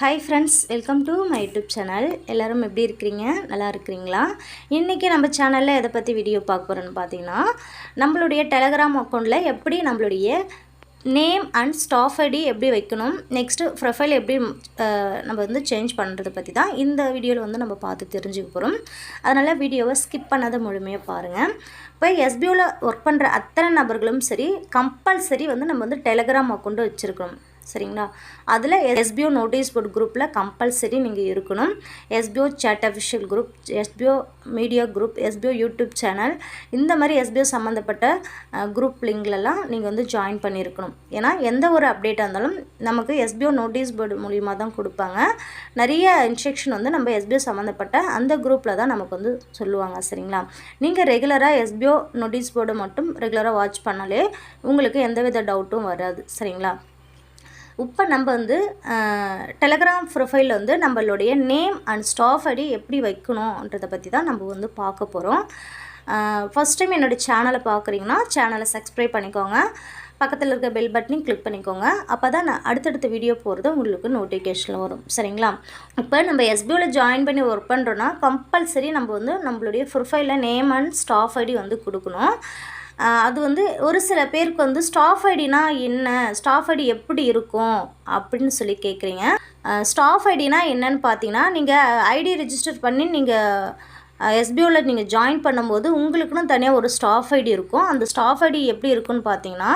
Hi friends welcome to my YouTube channel எல்லோரும் எப்படி இருக்கிறீங்க? நல்லா இருக்கிறீங்களா? இன்றைக்கி நம்ம சேனலில் எதை பற்றி வீடியோ பார்க்க போகிறோன்னு பார்த்தீங்கன்னா நம்மளுடைய டெலகிராம் அக்கௌண்ட்டில் எப்படி நம்மளுடைய நேம் அண்ட் ஸ்டாஃப் ஐடி எப்படி வைக்கணும்? நெக்ஸ்ட்டு ப்ரொஃபைல் எப்படி நம்ம வந்து சேஞ்ச் பண்ணுறதை பற்றி தான் இந்த வீடியோவில் வந்து நம்ம பார்த்து தெரிஞ்சுக்க போகிறோம் அதனால் வீடியோவை ஸ்கிப் பண்ணாத முழுமையாக பாருங்கள் இப்போ எஸ்பிஓவில் ஒர்க் பண்ணுற அத்தனை நபர்களும் சரி கம்பல்சரி வந்து நம்ம வந்து டெலகிராம் அக்கௌண்ட்டு வச்சுருக்கணும் சரிங்களா? அதில் எஸ்பிஓ நோட்டீஸ் போர்ட் குரூப்பில் கம்பல்சரி நீங்கள் இருக்கணும். SPO chat official group SPO media group SPO YouTube channel இந்த மாதிரி எஸ்பிஓ சம்மந்தப்பட்ட குரூப் லிங்க்லலாம் நீங்கள் வந்து ஜாயின் பண்ணியிருக்கணும். ஏன்னா எந்த ஒரு அப்டேட்டாக இருந்தாலும் நமக்கு எஸ்பிஓ நோட்டீஸ் போர்டு மூலிமா தான் கொடுப்பாங்க. நிறைய இன்ஸ்ட்ரக்ஷன் வந்து நம்ம எஸ்பிஓ சம்மந்தப்பட்ட அந்த குரூப்பில் தான் நமக்கு வந்து சொல்லுவாங்க சரிங்களா? நீங்கள் ரெகுலராக எஸ்பிஓ நோட்டீஸ் போர்டு மட்டும் ரெகுலராக வாட்ச் பண்ணாலே உங்களுக்கு எந்தவித டவுட்டும் வராது சரிங்களா? இப்போ நம்ம வந்து டெலகிராம் ப்ரொஃபைலில் வந்து நம்மளுடைய நேம் அண்ட் ஸ்டாஃப் ஐடி எப்படி வைக்கணுன்றதை பற்றி தான் நம்ம வந்து பார்க்க போகிறோம் ஃபஸ்ட் டைம் என்னோடய சேனலை பார்க்குறீங்கன்னா சேனலை சப்ஸ்கிரைப் பண்ணிக்கோங்க. பக்கத்தில் இருக்க பெல் பட்டனையும் கிளிக் பண்ணிக்கோங்க. அப்போ தான் நான் அடுத்தடுத்த வீடியோ போகிறது உங்களுக்கு நோட்டிஃபிகேஷனில் வரும். சரிங்களா? இப்போ நம்ம எஸ்பிஓவில் ஜாயின் பண்ணி ஒர்க் பண்ணுறோன்னா கம்பல்சரி நம்ம வந்து நம்மளுடைய ப்ரொஃபைலில் நேம் அண்ட் ஸ்டாஃப் ஐடி வந்து கொடுக்கணும். அது வந்து ஒரு சில பேருக்கு வந்து ஸ்டாஃப் ஐடினா என்ன? ஸ்டாஃப் ஐடி எப்படி இருக்கும்? அப்படின்னு சொல்லி கேட்குறீங்க ஸ்டாஃப் ஐடினா என்னன்னு பார்த்தீங்கன்னா நீங்கள் ஐடி ரிஜிஸ்டர் பண்ணி நீங்கள் எஸ்பிஓவில் நீங்கள் ஜாயின் பண்ணும்போது உங்களுக்குன்னு தனியாக ஒரு ஸ்டாஃப் ஐடி இருக்கும். அந்த ஸ்டாஃப் ஐடி எப்படி இருக்குன்னு பார்த்தீங்கன்னா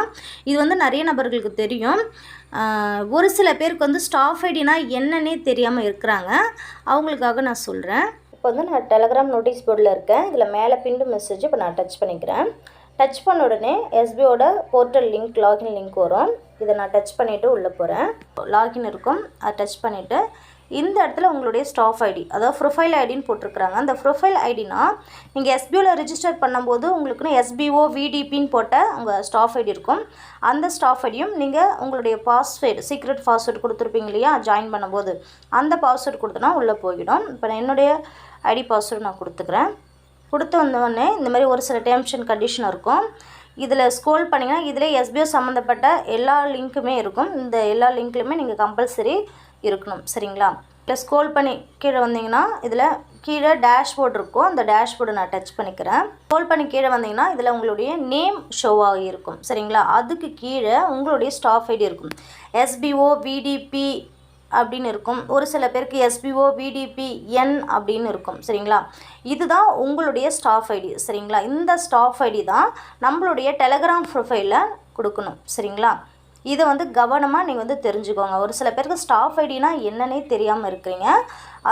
இது வந்து நிறைய நபர்களுக்கு தெரியும். ஒரு சில பேருக்கு வந்து ஸ்டாஃப் ஐடினா என்னன்னே தெரியாமல் இருக்கிறாங்க. அவங்களுக்காக நான் சொல்கிறேன் இப்போ வந்து நான் டெலகிராம் நோட்டீஸ் போர்டில் இருக்கேன். இதில் மேலே பிண்டு மெசேஜ் இப்போ நான் டச் பண்ணிக்கிறேன். டச் பண்ண உடனே எஸ்பிஓட போர்ட்டல் லிங்க் லாகின் லிங்க் வரும். இதை நான் டச் பண்ணிவிட்டு உள்ளே போகிறேன் லாகின் இருக்கும். அதை டச் பண்ணிவிட்டு இந்த இடத்துல உங்களுடைய ஸ்டாஃப் ஐடி அதாவது ப்ரொஃபைல் ஐடின்னு போட்டிருக்கிறாங்க. அந்த ப்ரொஃபைல் ஐடினா நீங்கள் எஸ்பிஓவில் ரிஜிஸ்டர் பண்ணும்போது உங்களுக்குன்னு எஸ்பிஓ விடிபின்னு போட்ட உங்கள் ஸ்டாஃப் ஐடி இருக்கும். அந்த ஸ்டாஃப் ஐடியும் நீங்கள் உங்களுடைய பாஸ்வேர்டு சீக்ரெட் பாஸ்வேர்டு கொடுத்துருப்பீங்க இல்லையா? ஜாயின் பண்ணும்போது அந்த பாஸ்வேர்டு கொடுத்தனா உள்ளே போயிடும். இப்போ நான் என்னுடைய ஐடி பாஸ்வேர்டு நான் கொடுத்துக்கிறேன். கொடுத்து வந்தோடனே இந்த மாதிரி ஒரு சில டேர்ம்ஸ் அண்ட் கண்டிஷன் இருக்கும். இதில் ஸ்க்ரோல் பண்ணிங்கன்னா இதில் எஸ்பிஓ சம்மந்தப்பட்ட எல்லா லிங்க்குமே இருக்கும். இந்த எல்லா லிங்க்லையுமே நீங்கள் கம்பல்சரி இருக்கணும். சரிங்களா? இல்லை ஸ்க்ரோல் பண்ணி கீழே வந்தீங்கன்னா இதில் கீழே டேஷ்போர்ட் இருக்கும். அந்த டேஷ்போர்டு நான் டச் பண்ணிக்கிறேன். ஸ்க்ரோல் பண்ணி கீழே வந்தீங்கன்னா இதில் உங்களுடைய நேம் ஷோவாக இருக்கும். சரிங்களா? அதுக்கு கீழே உங்களுடைய ஸ்டாஃப் ஐடி இருக்கும். எஸ்பிஓ விடிபி அப்படின்னு இருக்கும். ஒரு சில பேருக்கு எஸ்பிஓ விடிபி என் அப்படின்னு இருக்கும். சரிங்களா? இதுதான் உங்களுடைய ஸ்டாஃப் ஐடி சரிங்களா? இந்த ஸ்டாஃப் ஐடி தான் நம்மளுடைய டெலகிராம் ப்ரொஃபைலில் கொடுக்கணும். சரிங்களா? இதை வந்து கவனமாக நீங்கள் வந்து தெரிஞ்சுக்கோங்க. ஒரு சில பேருக்கு ஸ்டாஃப் ஐடினா என்னன்னே தெரியாமல் இருக்கிறீங்க.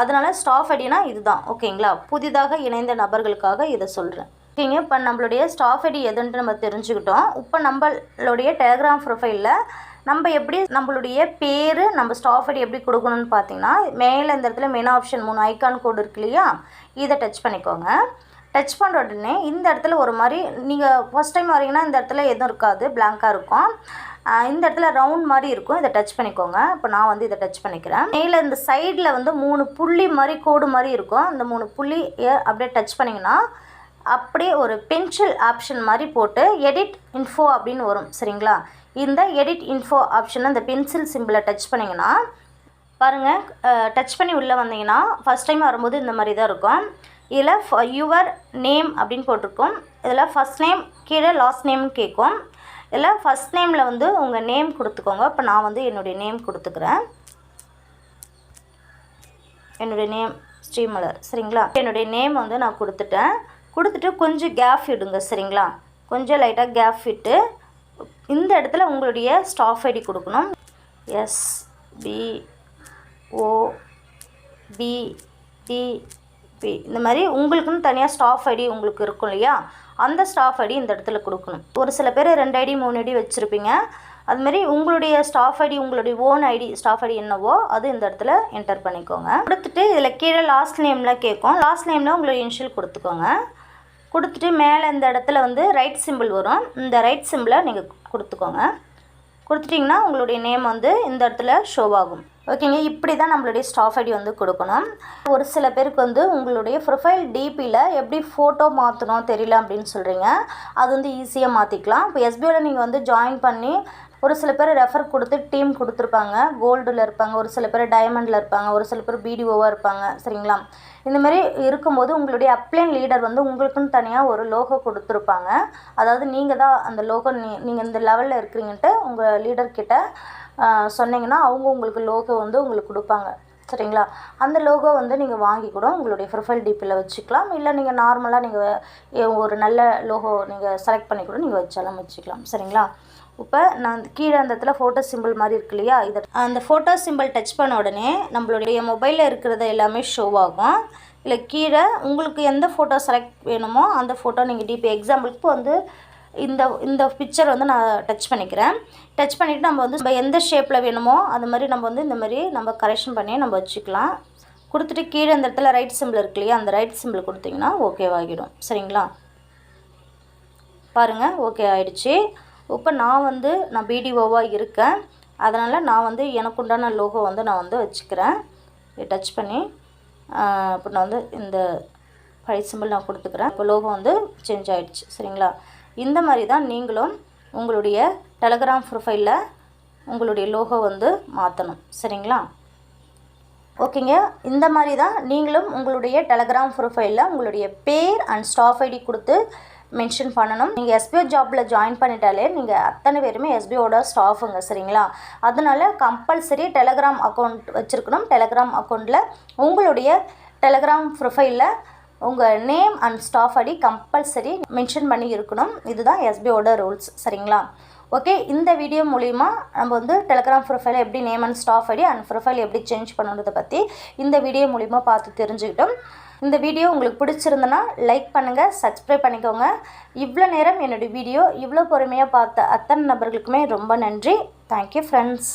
அதனால் ஸ்டாஃப் ஐடினா இதுதான். ஓகேங்களா? புதிதாக இணைந்த நபர்களுக்காக இதை சொல்கிறேன் ஓகேங்க? இப்போ நம்மளுடைய ஸ்டாஃப் ஐடி எதுன்ட்டு நம்ம தெரிஞ்சுக்கிட்டோம். இப்போ நம்மளுடைய டெலகிராம் ப்ரொஃபைலில் நம்ம எப்படி நம்மளுடைய பேர் நம்ம ஸ்டாஃப் ஐடி எப்படி கொடுக்கணும்னு பார்த்தீங்கன்னா மேலே இந்த இடத்துல மெயின் ஆப்ஷன் மூணு ஐக்கான் கோடு இருக்கு இல்லையா? இதை டச் பண்ணிக்கோங்க. டச் பண்ணுற உடனே இந்த இடத்துல ஒரு மாதிரி நீங்கள் ஃபஸ்ட் டைம் வரீங்கன்னா இந்த இடத்துல எதுவும் இருக்காது பிளாங்காக இருக்கும். இந்த இடத்துல ரவுண்ட் மாதிரி இருக்கும். இதை டச் பண்ணிக்கோங்க. இப்போ நான் வந்து இதை டச் பண்ணிக்கிறேன். மேலே இந்த சைடில் வந்து மூணு புள்ளி மாதிரி கோடு மாதிரி இருக்கும். அந்த மூணு புள்ளி அப்படியே டச் பண்ணிங்கன்னா அப்படியே ஒரு பென்சில் ஆப்ஷன் மாதிரி போட்டு எடிட் இன்ஃபோ அப்படின்னு வரும் சரிங்களா? இந்த எடிட் இன்ஃபோ ஆப்ஷன் இந்த பென்சில் சிம்பிளை டச் பண்ணிங்கன்னா பாருங்கள் டச் பண்ணி உள்ளே வந்தீங்கன்னா ஃபஸ்ட் டைம் வரும்போது இந்த மாதிரி தான் இருக்கும். இதில் யுவர் நேம் அப்படின்னு போட்டிருக்கோம். இதில் ஃபஸ்ட் நேம் கீழே லாஸ்ட் நேம்னு கேட்கும். இதில் ஃபஸ்ட் நேமில் வந்து உங்கள் நேம் கொடுத்துக்கோங்க. இப்போ நான் வந்து என்னுடைய நேம் கொடுத்துக்கிறேன். என்னுடைய நேம் ஸ்ரீமலர் சரிங்களா? என்னுடைய நேம் வந்து நான் கொடுத்துட்டேன். கொடுத்துட்டு கொஞ்சம் கேப் விடுங்க சரிங்களா? கொஞ்சம் லைட்டாக கேப் விட்டு இந்த இடத்துல உங்களுடைய ஸ்டாஃப் ஐடி கொடுக்கணும். S P O P D P இந்த மாதிரி உங்களுக்குன்னு தனியாக ஸ்டாஃப் ஐடி உங்களுக்கு இருக்கும் இல்லையா? அந்த ஸ்டாஃப் ஐடி இந்த இடத்துல கொடுக்கணும். ஒரு சில பேர் ரெண்டு ஐடி மூணு ஐடி வச்சுருப்பீங்க. அதுமாரி உங்களுடைய ஸ்டாஃப் ஐடி உங்களுடைய ஓன் ஐடி ஸ்டாஃப் ஐடி என்னவோ அது இந்த இடத்துல என்டர் பண்ணிக்கோங்க. கொடுத்துட்டு இதில் கீழே லாஸ்ட் நேமில் கேட்கும். லாஸ்ட் நேமில் உங்களுடைய இன்ஷியல் கொடுத்துக்கோங்க. கொடுத்துட்டு மேலே இந்த இடத்துல வந்து ரைட் சிம்பிள் வரும். இந்த ரைட் சிம்பிளை நீங்கள் கொடுத்துக்கோங்க. கொடுத்துட்டிங்கன்னா உங்களுடைய நேம் வந்து இந்த இடத்துல ஷோ ஆகும். ஓகேங்க இப்படி தான் நம்மளுடைய ஸ்டாஃப் ஐடி வந்து கொடுக்கணும். ஒரு சில பேருக்கு வந்து உங்களுடைய ப்ரொஃபைல் டிபியில் எப்படி ஃபோட்டோ மாற்றணும் தெரியல அப்படின்னு சொல்கிறீங்க அது வந்து ஈஸியாக மாற்றிக்கலாம் இப்போ எஸ்பிஓவில் நீங்கள் வந்து ஜாயின் பண்ணி ஒரு சில பேர் ரெஃபர் கொடுத்து டீம் கொடுத்துருப்பாங்க. கோல்டில் இருப்பாங்க. ஒரு சில பேர் டைமண்டில் இருப்பாங்க. ஒரு சில பேர் பிடிஓவாக இருப்பாங்க. சரிங்களா? இந்தமாரி இருக்கும்போது உங்களுடைய அப்ளைன் லீடர் வந்து உங்களுக்குன்னு தனியாக ஒரு லோகோ கொடுத்துருப்பாங்க. அதாவது நீங்கள் தான் அந்த லோகோ நீ நீங்கள் இந்த லெவலில் இருக்கிறீங்கன்ட்டு உங்கள் லீடர்கிட்ட சொன்னீங்கன்னா அவங்க உங்களுக்கு லோகோ வந்து உங்களுக்கு கொடுப்பாங்க. சரிங்களா? அந்த லோகோ வந்து நீங்கள் வாங்கி கூட உங்களுடைய ப்ரொஃபைல் டிபியில் வச்சுக்கலாம். இல்லை நீங்கள் நார்மலாக நீங்கள் ஒரு நல்ல லோகோ நீங்கள் செலக்ட் பண்ணி கூட நீங்கள் வச்சாலும் வச்சுக்கலாம். சரிங்களா? இப்போ நான் கீழே அந்த இடத்துல ஃபோட்டோ சிம்பிள் மாதிரி இருக்கு இல்லையா? இதை அந்த ஃபோட்டோ சிம்பிள் டச் பண்ண உடனே நம்மளுடைய மொபைலில் இருக்கிறது எல்லாமே ஷோ ஆகும். இல்லை கீழே உங்களுக்கு எந்த ஃபோட்டோ செலக்ட் வேணுமோ அந்த ஃபோட்டோ நீங்கள் டிபி எக்ஸாம்பிளுக்கு வந்து இந்த இந்த பிக்சர் வந்து நான் டச் பண்ணிக்கிறேன். டச் பண்ணிவிட்டு நம்ம வந்து நம்ம எந்த ஷேப்பில் வேணுமோ அது மாதிரி நம்ம வந்து இந்த மாதிரி நம்ம கரெக்ஷன் பண்ணி நம்ம வச்சுக்கலாம். கொடுத்துட்டு கீழே இந்த இடத்துல ரைட் சிம்பிள் இருக்கு இல்லையா? அந்த ரைட் சிம்பிள் கொடுத்தீங்கன்னா ஓகேவாகிடும் சரிங்களா? பாருங்கள் ஓகே ஆகிடுச்சி இப்போ நான் வந்து நான் பிடிஓவாக இருக்கேன். அதனால் நான் வந்து எனக்கு உண்டான லோகோ வந்து நான் வந்து வச்சுக்கிறேன். டச் பண்ணி இப்போ நான் வந்து இந்த பழைய சிம்பிள் நான் கொடுத்துக்கிறேன். இப்போ லோகோ வந்து சேஞ்ச் ஆகிடுச்சு சரிங்களா? இந்த மாதிரி தான் நீங்களும் உங்களுடைய டெலகிராம் ப்ரொஃபைலில் உங்களுடைய லோகோ வந்து மாற்றணும் சரிங்களா? ஓகேங்க. இந்த மாதிரி தான் நீங்களும் உங்களுடைய டெலகிராம் ப்ரொஃபைலில் உங்களுடைய பேர் அண்ட் ஸ்டாஃப் ஐடி கொடுத்து மென்ஷன் பண்ணணும். நீங்கள் எஸ்பிஓ ஜாப்பில் ஜாயின் பண்ணிட்டாலே நீங்கள் அத்தனை பேருமே எஸ்பிஓட ஸ்டாஃபுங்க சரிங்களா? அதனால கம்பல்சரி டெலகிராம் அக்கௌண்ட் வச்சுருக்கணும். டெலகிராம் அக்கௌண்ட்டில் உங்களுடைய டெலகிராம் ப்ரொஃபைலில் உங்கள் name and staff ID compulsory mention பண்ணி இருக்கணும். இதுதான் எஸ்பிஓட ரூல்ஸ் சரிங்களா? ஓகே இந்த வீடியோ மூலிமா நம்ம வந்து டெலகிராம் ப்ரொஃபைல் எப்படி name and staff ID and profile எப்படி சேஞ்ச் பண்ணுறதை பற்றி இந்த வீடியோ மூலிமா பார்த்து தெரிஞ்சுக்கிட்டோம். இந்த வீடியோ உங்களுக்கு பிடிச்சிருந்தனா லைக் பண்ணுங்கள் சப்ஸ்கிரைப் பண்ணிக்கோங்க. இவ்வளோ நேரம் என்னுடைய வீடியோ இவ்வளோ பொறுமையாக பார்த்த அத்தனை நபர்களுக்குமே ரொம்ப நன்றி. Thank you friends